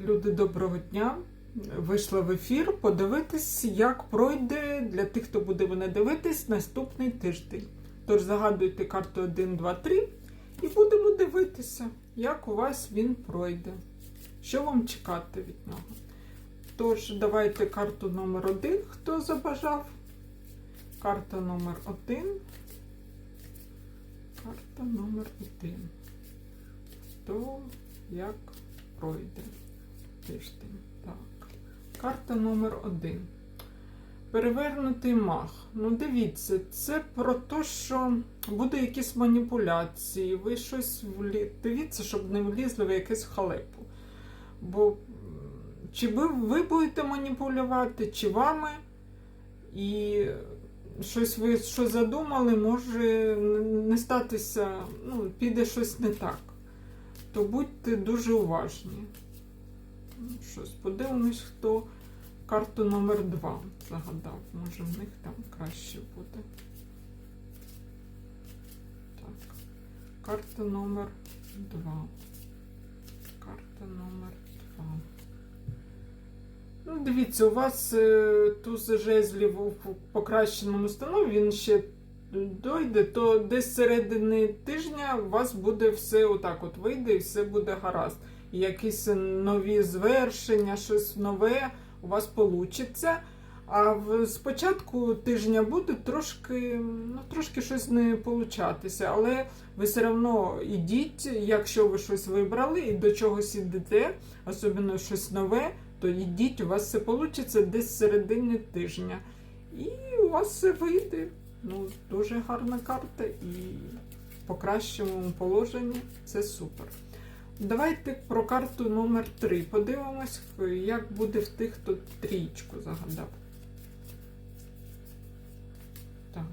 Люди, доброго дня! Вийшла в ефір подивитись, як пройде для тих, хто буде мене дивитись наступний тиждень. Тож загадуйте карту 1, 2, 3 і будемо дивитися, як у вас він пройде. Що вам чекати від нього? Тож, давайте карту номер 1, хто забажав. Карта номер 1. Карта номер 1. Хто як пройде тиждень. Так. Карта номер один. Перевернутий мах. Ну, дивіться, це про те, що буде якісь маніпуляції. Ви щось влі... Дивіться, щоб не влізли в якусь халепу. Бо чи ви, ви будете маніпулювати, чи вами, і щось ви що задумали, може не статися, ну, піде щось не так. То будьте дуже уважні. Щось подивимось, хто карту номер 2 загадав. Може в них там краще буде. Так. Карта номер 2. Карта номер 2. Ну, дивіться, у вас е, туз жезлів у покращеному стану, він ще дойде, то десь середини тижня у вас буде все отак от вийде і все буде гаразд якісь нові звершення, щось нове у вас получиться. А в спочатку тижня буде трошки, ну, трошки щось не получатися, але ви все одно йдіть, якщо ви щось вибрали і до чогось ідете, особливо щось нове, то йдіть, у вас все вийде десь середини тижня. І у вас все вийде. Ну, дуже гарна карта і в покращеному положенні це супер. Давайте про карту номер 3 подивимось, як буде в тих, хто трієчку загадав. Так.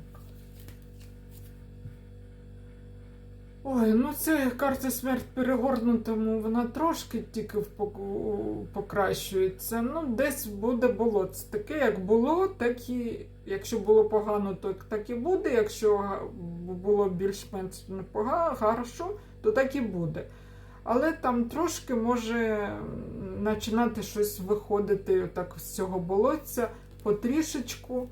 Ой, ну це карта смерть перегорнутому, вона трошки тільки покращується. Ну, десь буде болото. Таке, як було, так і якщо було погано, то так і буде. Якщо було більш-менш непогано, хорошо, то так і буде. Але там трошки може починати щось виходити так з цього болотця потрішечку.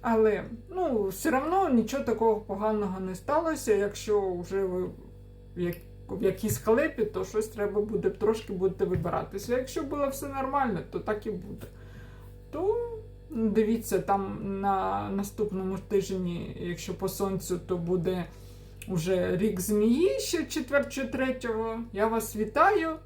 Але ну, все одно нічого такого поганого не сталося. Якщо вже ви в, як, в якійсь халепі, то щось треба буде трошки будете вибиратися. Якщо було все нормально, то так і буде. То дивіться, там на наступному тижні, якщо по сонцю, то буде уже рік змії ще 4-3. Я вас вітаю.